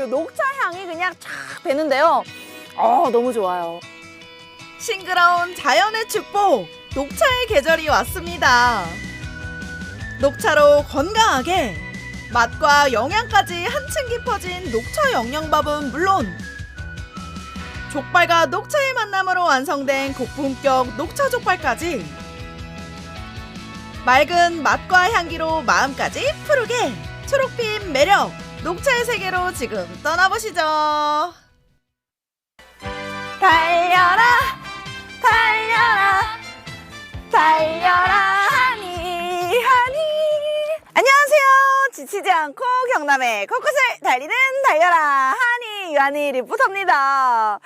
이 녹차 향이 그냥 쫙 배는데요. 어, 너무 좋아요. 싱그러운 자연의 축복, 녹차의 계절이 왔습니다. 녹차로 건강하게 맛과 영양까지 한층 깊어진 녹차 영양밥은 물론 족발과 녹차의 만남으로 완성된 고품격 녹차 족발까지 맑은 맛과 향기로 마음까지 푸르게 초록빛 매력 녹차의 세계로 지금 떠나보시죠. 달려라, 달려라, 달려라, 하니, 하니. 안녕하세요. 지치지 않고 경남의 곳곳을 달리는 달려라, 하니, 유한이 리포터입니다.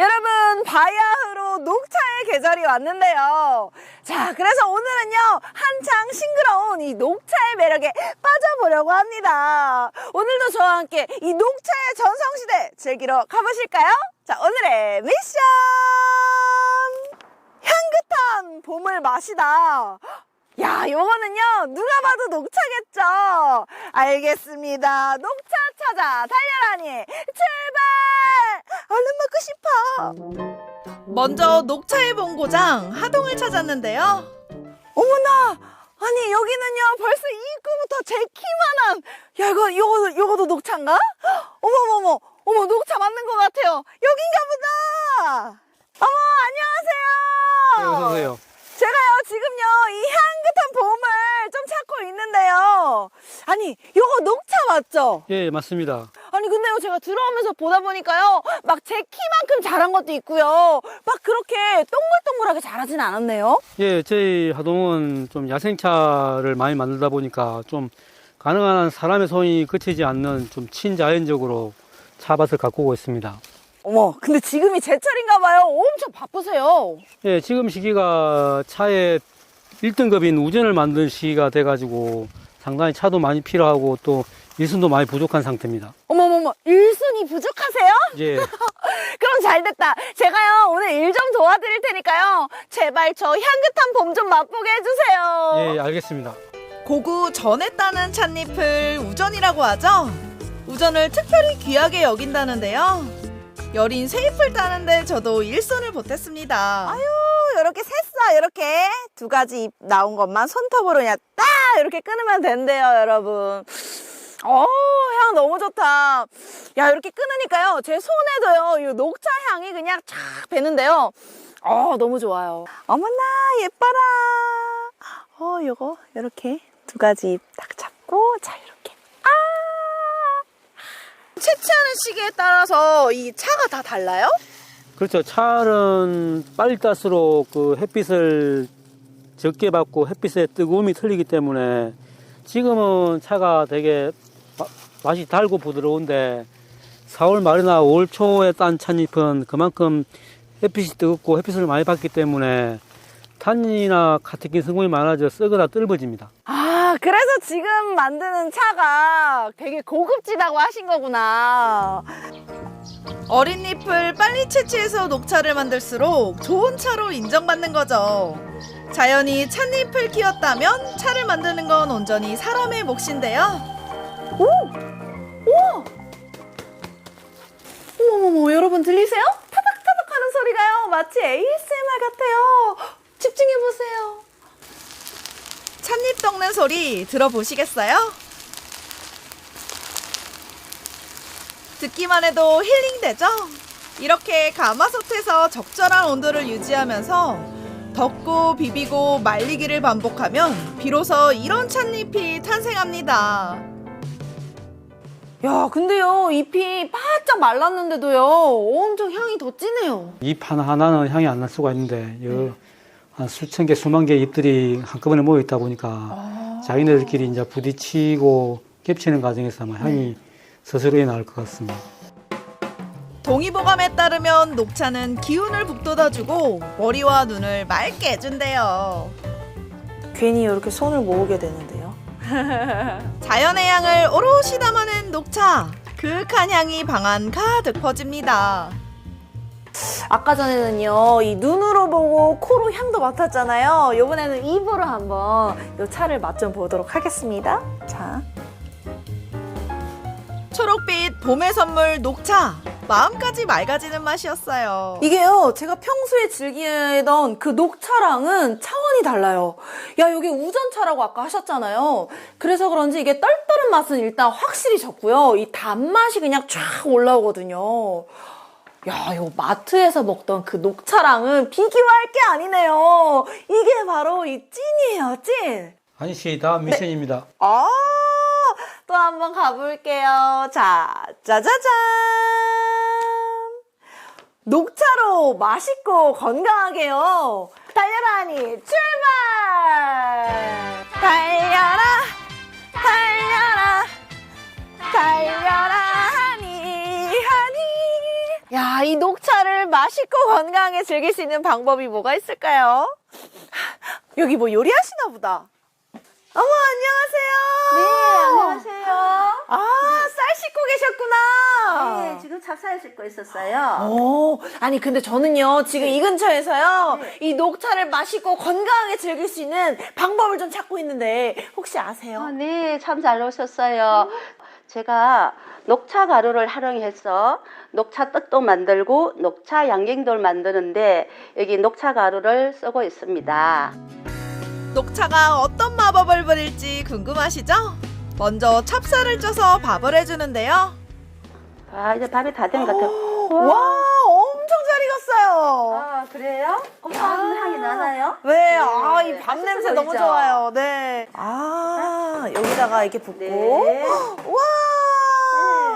여러분, 바야흐로 녹차의 계절이 왔는데요. 자, 그래서 오늘은요, 한창 싱그러운 이 녹차의 매력에 빠져보려고 합니다. 오늘도 저와 함께 이 녹차의 전성시대 즐기러 가보실까요? 자, 오늘의 미션! 향긋한 봄을 마시다. 야, 요거는요, 누가 봐도 녹차겠죠? 알겠습니다. 녹차 찾아, 달려라니, 출발! 얼른 먹고 싶어. 먼저 녹차의 본고장 하동을 찾았는데요. 어머나! 아니, 여기는요, 벌써 이 입구부터 제 키만한, 야, 이거, 요거, 요거도 녹차인가? 어머머머, 어머, 녹차 맞는 것 같아요. 여긴가 보다! 어머, 안녕하세요! 네, 어서오세요. 제가요, 지금요, 이 향긋한 봄을 좀 찾고 있는데요. 아니, 요거 녹차 맞죠? 예, 맞습니다. 아니, 근데요, 제가 들어오면서 보다 보니까요, 막 제 키만큼 자란 것도 있고요. 막 그렇게 동글동글하게 자라진 않았네요. 예, 저희 하동은 좀 야생차를 많이 만들다 보니까 좀 가능한 한 사람의 손이 그치지 않는 좀 친자연적으로 차밭을 가꾸고 있습니다. 어머, 근데 지금이 제철인가 봐요. 엄청 바쁘세요. 예, 지금 시기가 차의 1등급인 우전을 만든 시기가 돼가지고 상당히 차도 많이 필요하고 또 일순도 많이 부족한 상태입니다. 어머머머, 일순이 부족하세요? 예, 그럼 잘 됐다. 제가요, 오늘 일 좀 도와드릴 테니까요. 제발 저 향긋한 봄 좀 맛보게 해주세요. 예, 알겠습니다. 고구 전에 따는 찻잎을 우전이라고 하죠. 우전을 특별히 귀하게 여긴다는데요. 여린 새잎을 따는데 저도 일손을 보탰습니다. 아유, 이렇게 샜어, 이렇게. 두 가지 잎 나온 것만 손톱으로 그냥 딱 이렇게 끊으면 된대요, 여러분. 어, 향 너무 좋다. 야, 이렇게 끊으니까요, 제 손에도요, 이 녹차 향이 그냥 쫙 배는데요. 어, 너무 좋아요. 어머나, 예뻐라. 어, 요거, 이렇게 두 가지 잎딱 잡고, 자, 이렇게. 채취하는 시기에 따라서 이 차가 다 달라요? 그렇죠. 차는 빨리 딸수록 그 햇빛을 적게 받고 햇빛의 뜨거움이 틀리기 때문에 지금은 차가 되게 마- 맛이 달고 부드러운데 4월 말이나 5월 초에 딴 찻잎은 그만큼 햇빛이 뜨겁고 햇빛을 많이 받기 때문에 탄닌이나 카테킨 성분이 많아져 썩어다 뜰버집니다. 아, 그래서 지금 만드는 차가 되게 고급지다고 하신 거구나. 어린 잎을 빨리 채취해서 녹차를 만들수록 좋은 차로 인정받는 거죠. 자연이 찻잎을 키웠다면 차를 만드는 건 온전히 사람의 몫인데요. 어머머머, 여러분 들리세요? 타닥타닥 하는 소리가요. 마치 ASMR 같아요. 집중해보세요. 찻잎 떡는 소리 들어보시겠어요? 듣기만 해도 힐링되죠? 이렇게 가마솥에서 적절한 온도를 유지하면서 덮고 비비고 말리기를 반복하면 비로소 이런 찻잎이 탄생합니다. 야, 근데요, 잎이 바짝 말랐는데도요, 엄청 향이 더 진해요. 잎 하나 하나는 향이 안 날 수가 있는데 여, 한 수천 개, 수만 개의 잎들이 한꺼번에 모여 있다 보니까 자기네들끼리 이제 부딪히고 겹치는 과정에서 아마 향이 스스로에 나올 것 같습니다. 동의보감에 따르면 녹차는 기운을 북돋아주고 머리와 눈을 맑게 해준대요. 괜히 이렇게 손을 모으게 되는데요. 자연의 향을 오롯이 담아낸 녹차. 그윽한 향이 방안 가득 퍼집니다. 아까 전에는요, 이 눈으로 보고 코로 향도 맡았잖아요. 이번에는 입으로 한번 이 차를 맛 좀 보도록 하겠습니다. 자, 초록빛 봄의 선물 녹차. 마음까지 맑아지는 맛이었어요. 이게요, 제가 평소에 즐기던 그 녹차랑은 차원이 달라요. 야, 여기 우전차라고 아까 하셨잖아요. 그래서 그런지 이게 떨떠른 맛은 일단 확실히 적고요. 이 단맛이 그냥 쫙 올라오거든요. 야, 요 마트에서 먹던 그 녹차랑은 비교할 게 아니네요. 이게 바로 이 찐이에요, 찐. 한희 씨 다음 미션입니다. 아, 또 한번 가볼게요. 자, 짜자잔. 녹차로 맛있고 건강하게요. 달려라니 출발! 달려라, 달려라, 달려라 하니 하니. 야, 이 녹차를 맛있고 건강하게 즐길 수 있는 방법이 뭐가 있을까요? 여기 뭐 요리하시나 보다. 어머, 안녕하세요. 네, 안녕하세요. 아, 쌀 씻고 계셨구나. 네, 지금 찹쌀 씻고 있었어요. 오, 아니, 근데 저는요, 지금 이 근처에서요, 네. 이 녹차를 마시고 건강하게 즐길 수 있는 방법을 좀 찾고 있는데, 혹시 아세요? 아, 네, 참 잘 오셨어요. 제가 녹차 가루를 활용해서 녹차 떡도 만들고 녹차 양갱도 만드는데 여기 녹차 가루를 쓰고 있습니다. 녹차가 어떤 마법을 부릴지 궁금하시죠? 먼저 찹쌀을 쪄서 밥을 해주는데요. 아, 이제 밥이 다 된 것 같아요. 와, 엄청 잘 익었어요. 아, 그래요? 어, 향이 나나요? 네, 아, 이 네, 밥 냄새 너무? 좋아요. 네. 아, 여기다가 이렇게 붓고. 네. 와!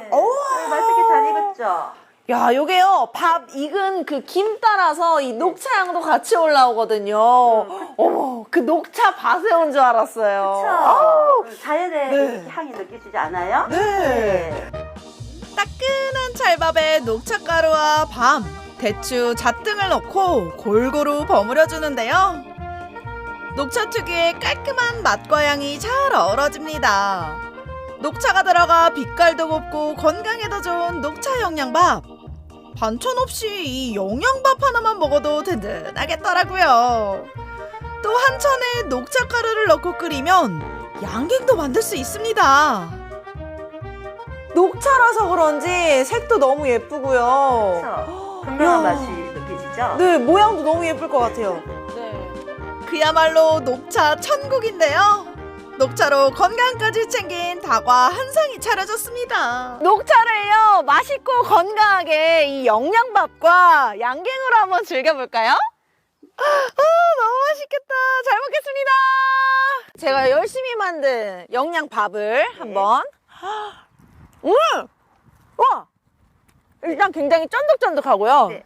네. 우와! 네, 맛있게 잘 익었죠? 야, 요게요, 밥 익은 그 김 따라서 이 녹차 향도 같이 올라오거든요. 어머, 그 녹차 밭에 온 줄 알았어요. 아우, 그렇죠? 자연의 네. 이렇게 향이 느껴지지 않아요? 네. 따끈한 찰밥에 녹차가루와 밤, 대추, 잣 등을 넣고 골고루 버무려 주는데요. 녹차 특유의 깔끔한 맛과 향이 잘 어우러집니다. 녹차가 들어가 빛깔도 곱고 건강에도 좋은 녹차 영양밥. 반찬 없이 이 영양밥 하나만 먹어도 든든하겠더라고요. 또 한 천에 녹차 가루를 넣고 끓이면 양갱도 만들 수 있습니다. 녹차라서 그런지 색도 너무 예쁘고요. 그렇죠? 건강한 야. 맛이 느껴지죠? 네, 모양도 너무 예쁠 것 같아요. 네. 그야말로 녹차 천국인데요. 녹차로 건강까지 챙긴 다과 한 상이 차려졌습니다. 녹차를요, 맛있고 건강하게 이 영양밥과 양갱으로 한번 즐겨볼까요? 아, 너무 맛있겠다. 잘 먹겠습니다. 제가 열심히 만든 영양밥을 한번. 음! 와! 일단 굉장히 쫀득쫀득하고요. 네.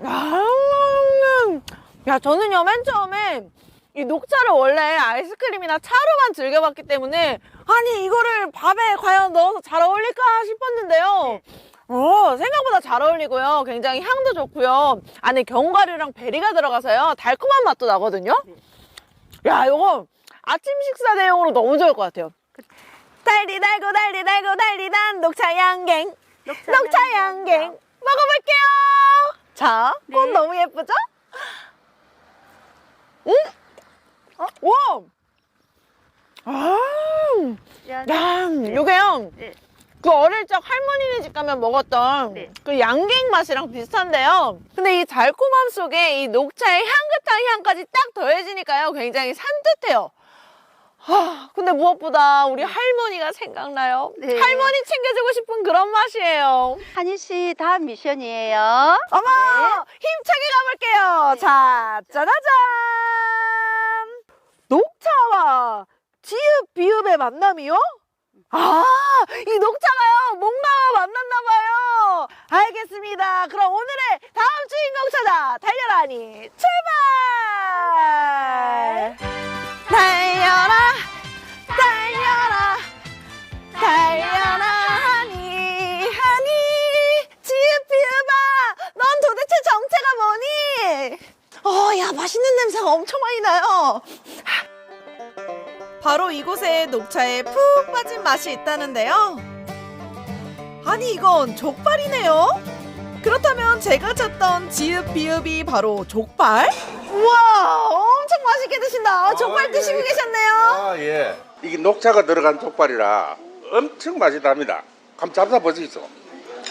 음, 야, 저는요, 맨 처음에 이 녹차를 원래 아이스크림이나 차로만 즐겨봤기 때문에 아니, 이거를 밥에 과연 넣어서 잘 어울릴까 싶었는데요. 어, 생각보다 잘 어울리고요. 굉장히 향도 좋고요. 안에 견과류랑 베리가 들어가서요. 달콤한 맛도 나거든요. 야, 이거 아침 식사 대용으로 너무 좋을 것 같아요. 달리 달고 달리 달고 달리 단 녹차 양갱. 녹차, 녹차 양갱 먹어볼게요. 자, 꽃 네. 너무 예쁘죠? 음, 어? 와, 아, 야, 야, 요게요. 네. 그 어릴 적 할머니네 집 가면 먹었던 네. 그 양갱 맛이랑 비슷한데요. 근데 이 달콤함 속에 이 녹차의 향긋한 향까지 딱 더해지니까요. 굉장히 산뜻해요. 하, 근데 무엇보다 우리 할머니가 생각나요. 네. 할머니 챙겨주고 싶은 그런 맛이에요. 한희 씨 다음 미션이에요. 어머! 힘차게 가볼게요. 자, 짜자잔! 녹차와 지읒, 비읍의 만남이요? 아, 이 녹차가요, 뭔가와 만났나봐요. 알겠습니다. 그럼 오늘의 다음 주인공 찾아 달려라니 출발! 녹차에 푹 빠진 맛이 있다는데요. 아니 이건 족발이네요. 그렇다면 제가 찾던 지읒 비읍이 바로 족발? 우와, 엄청 맛있게 드신다. 족발 아, 예, 드시고 예. 계셨네요. 아, 예. 이게 녹차가 들어간 족발이라 엄청 맛있답니다. 한번 잡숴 보시죠.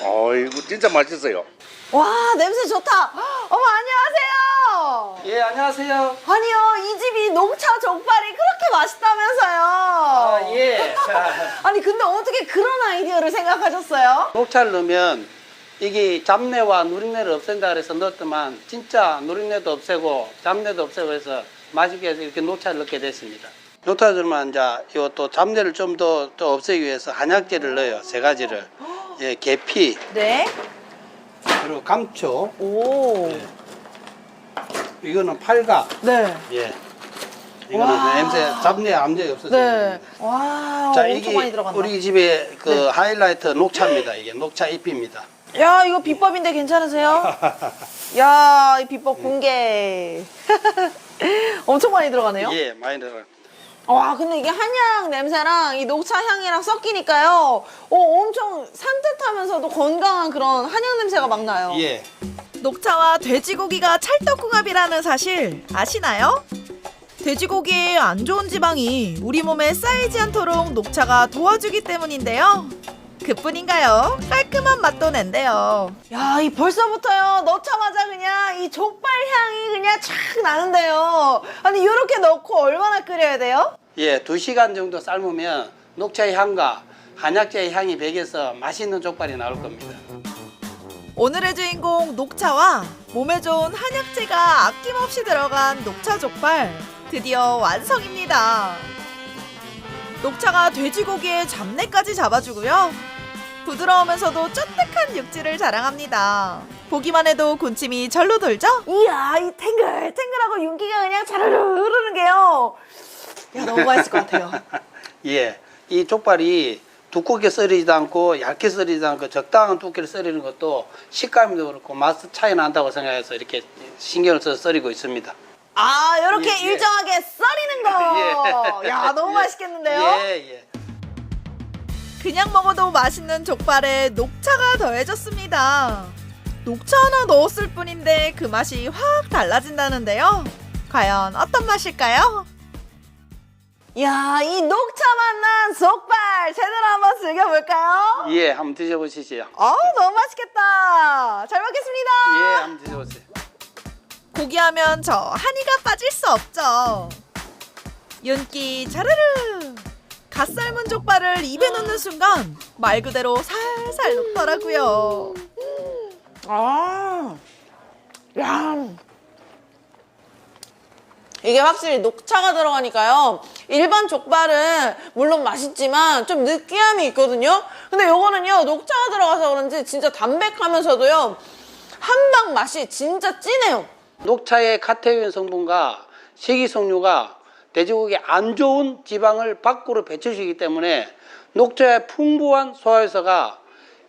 어이구 진짜 맛있어요. 와 냄새 좋다. 어머 안녕하세요. 예, 안녕하세요. 아니요 이 집이 녹차 족발이 그렇게 맛있다면서요. 아, 예. 자, 아니 근데 어떻게 그런 아이디어를 생각하셨어요? 녹차를 넣으면 이게 잡내와 누린내를 없앤다 그래서 넣었더만 진짜 누린내도 없애고 잡내도 없애고 해서 맛있게 해서 이렇게 녹차를 넣게 됐습니다. 녹차 들면 이제 이또 잡내를 좀더또 없애기 위해서 한약재를 넣어요. 세 가지를. 예, 계피, 네. 그리고 감초, 오. 이거는 팔각. 네. 예. 이거는 와. 냄새, 잡내, 암제 없어져요. 네. 와 자, 엄청 이게 많이 들어간다. 네. 우리 집에 그 하이라이트 녹차입니다. 이게 녹차 잎입니다. 야 이거 비법인데 괜찮으세요? 야 이 비법 공개. 엄청 많이 들어가네요. 예, 많이 들어가. 와 근데 이게 한약 냄새랑 이 녹차 향이랑 섞이니까요. 어, 엄청 산뜻하면서도 건강한 그런 한약 냄새가 막 나요. 예. 녹차와 돼지고기가 찰떡궁합이라는 사실 아시나요? 돼지고기의 안 좋은 지방이 우리 몸에 쌓이지 않도록 녹차가 도와주기 때문인데요. 그뿐인가요? 깔끔한 맛도 낸대요. 야, 이 벌써부터요. 넣자마자 그냥 이 족발 향이 그냥 촥 나는데요. 아니, 이렇게 넣고 얼마나 끓여야 돼요? 예, 두 시간 정도 삶으면 녹차의 향과 한약재의 향이 배겨서 맛있는 족발이 나올 겁니다. 오늘의 주인공 녹차와 몸에 좋은 한약재가 아낌없이 들어간 녹차 족발 드디어 완성입니다. 녹차가 돼지고기의 잡내까지 잡아주고요. 부드러우면서도 쫀득한 육질을 자랑합니다. 보기만 해도 군침이 절로 돌죠? 이야, 이 탱글탱글하고 윤기가 그냥 자르르 흐르는 게요. 야, 너무 맛있을 것 같아요. 예, 이 족발이 두껍게 썰이지도 않고 얇게 썰이지도 않고 적당한 두께를 썰이는 것도 식감도 그렇고 맛 차이 난다고 생각해서 이렇게 신경을 써서 썰이고 있습니다. 아, 이렇게 예, 예. 일정하게 썰이는 거. 야, 너무 예. 맛있겠는데요? 예, 예. 그냥 먹어도 맛있는 족발에 녹차가 더해졌습니다. 녹차 하나 넣었을 뿐인데 그 맛이 확 달라진다는데요. 과연 어떤 맛일까요? 야, 이 녹차 맛난 족발 제대로 한번 즐겨볼까요? 예, 한번 드셔보시죠. 어우, 너무 맛있겠다. 잘 먹겠습니다. 예, 한번 드셔보세요. 고기하면 저 한이가 빠질 수 없죠. 윤기 자르르. 갓 삶은 족발을 입에 넣는 순간 말 그대로 살살 녹더라고요. 아, 야. 이게 확실히 녹차가 들어가니까요. 일반 족발은 물론 맛있지만 좀 느끼함이 있거든요. 근데 요거는요, 녹차가 들어가서 그런지 진짜 담백하면서도요, 한방 맛이 진짜 진해요. 녹차의 카테인 성분과 식이섬유가 돼지고기에 안 좋은 지방을 밖으로 배출시키기 때문에 녹차의 풍부한 소화효소가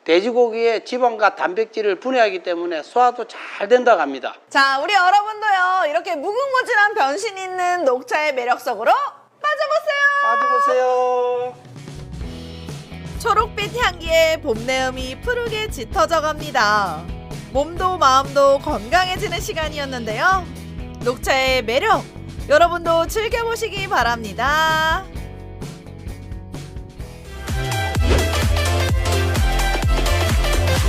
돼지고기의 지방과 단백질을 분해하기 때문에 소화도 잘 된다고 합니다. 자, 우리 여러분도요, 이렇게 무궁무진한 변신 있는 녹차의 매력 속으로 빠져보세요. 빠져보세요. 초록빛 향기에 봄 내음이 푸르게 짙어져 갑니다. 몸도 마음도 건강해지는 시간이었는데요. 녹차의 매력 여러분도 즐겨보시기 바랍니다.